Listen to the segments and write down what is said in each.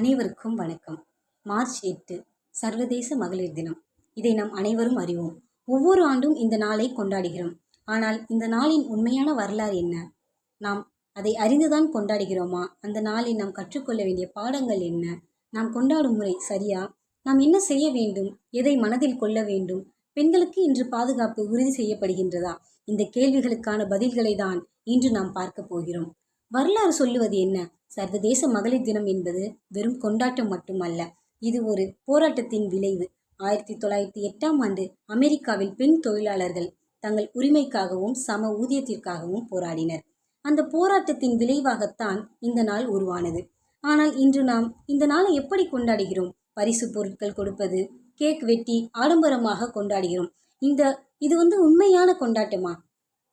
அனைவருக்கும் வணக்கம். மார்ச் எட்டு சர்வதேச மகளிர் தினம். இதை நாம் அனைவரும் அறிவோம். ஒவ்வொரு ஆண்டும் இந்த நாளை கொண்டாடுகிறோம். ஆனால் இந்த நாளின் உண்மையான வரலாறு என்ன? நாம் அதை அறிந்துதான் கொண்டாடுகிறோமா? அந்த நாளில் நாம் கற்றுக்கொள்ள வேண்டிய பாடங்கள் என்ன? நாம் கொண்டாடும் முறை சரியா? நாம் என்ன செய்ய வேண்டும்? எதை மனதில் கொள்ள வேண்டும்? பெண்களுக்கு இன்று பாதுகாப்பு உறுதி செய்யப்படுகின்றதா? இந்த கேள்விகளுக்கான பதில்களை தான் இன்று நாம் பார்க்க போகிறோம். வரலாறு சொல்லுவது என்ன? சர்வதேச மகளிர் தினம் என்பது வெறும் கொண்டாட்டம் மட்டுமல்ல இது ஒரு போராட்டத்தின் விளைவு. ஆயிரத்தி தொள்ளாயிரத்தி எட்டாம் ஆண்டு அமெரிக்காவில் பெண் தொழிலாளர்கள் தங்கள் உரிமைக்காகவும் சம ஊதியத்திற்காகவும் போராடினர். அந்த போராட்டத்தின் விளைவாகத்தான் இந்த நாள் உருவானது. ஆனால் இன்று நாம் இந்த நாளை எப்படி கொண்டாடுகிறோம்? பரிசு பொருட்கள் கொடுப்பது கேக் வெட்டி ஆடம்பரமாக கொண்டாடுகிறோம். இந்த இது வந்து உண்மையான கொண்டாட்டமா?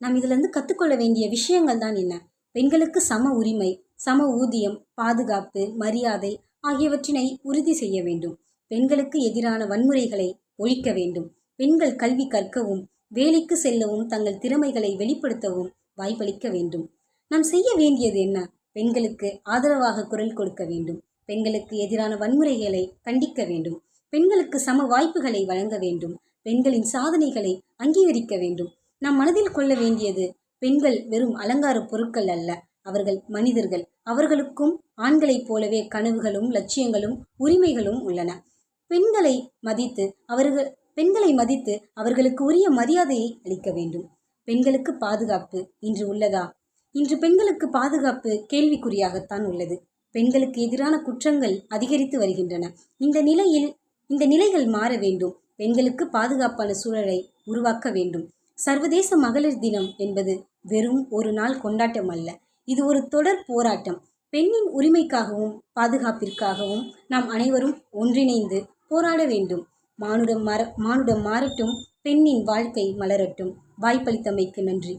நாம் இதிலிருந்து கற்றுக்கொள்ள வேண்டிய விஷயங்கள் தான் என்ன? பெண்களுக்கு சம உரிமை சம ஊதியம் பாதுகாப்பு மரியாதை ஆகியவற்றினை உறுதி செய்ய வேண்டும். பெண்களுக்கு எதிரான வன்முறைகளை ஒழிக்க வேண்டும். பெண்கள் கல்வி கற்கவும் வேலைக்கு செல்லவும் தங்கள் திறமைகளை வெளிப்படுத்தவும் வாய்ப்பளிக்க வேண்டும். நாம் செய்ய வேண்டியது என்ன? பெண்களுக்கு ஆதரவாக குரல் கொடுக்க வேண்டும். பெண்களுக்கு எதிரான வன்முறைகளை கண்டிக்க வேண்டும். பெண்களுக்கு சம வாய்ப்புகளை வழங்க வேண்டும். பெண்களின் சாதனைகளை அங்கீகரிக்க வேண்டும். நாம் மனதில் கொள்ள வேண்டியது பெண்கள் வெறும் அலங்கார பொருட்கள் அல்ல. அவர்கள் மனிதர்கள். அவர்களுக்கும் ஆண்களைப் போலவே கனவுகளும் லட்சியங்களும் உரிமைகளும் உள்ளன. பெண்களை மதித்து அவர்கள் பெண்களை மதித்து அவர்களுக்கு உரிய மரியாதையை அளிக்க வேண்டும். பெண்களுக்கு பாதுகாப்பு இன்று உள்ளதா? இன்று பெண்களுக்கு பாதுகாப்பு கேள்விக்குறியாகத்தான் உள்ளது. பெண்களுக்கு எதிரான குற்றங்கள் அதிகரித்து வருகின்றன. இந்த நிலையில் இந்த நிலைகள் மாற வேண்டும். பெண்களுக்கு பாதுகாப்பான சூழலை உருவாக்க வேண்டும். சர்வதேச மகளிர் தினம் என்பது வெறும் ஒரு நாள் கொண்டாட்டம் அல்ல. இது ஒரு தொடர் போராட்டம். பெண்ணின் உரிமைக்காகவும் பாதுகாப்பிற்காகவும் நாம் அனைவரும் ஒன்றிணைந்து போராட வேண்டும். மானுடம் மர மானுடம் மாறட்டும் பெண்ணின் வாழ்க்கை மலரட்டும். வாய்ப்பளித்தமைக்கு நன்றி.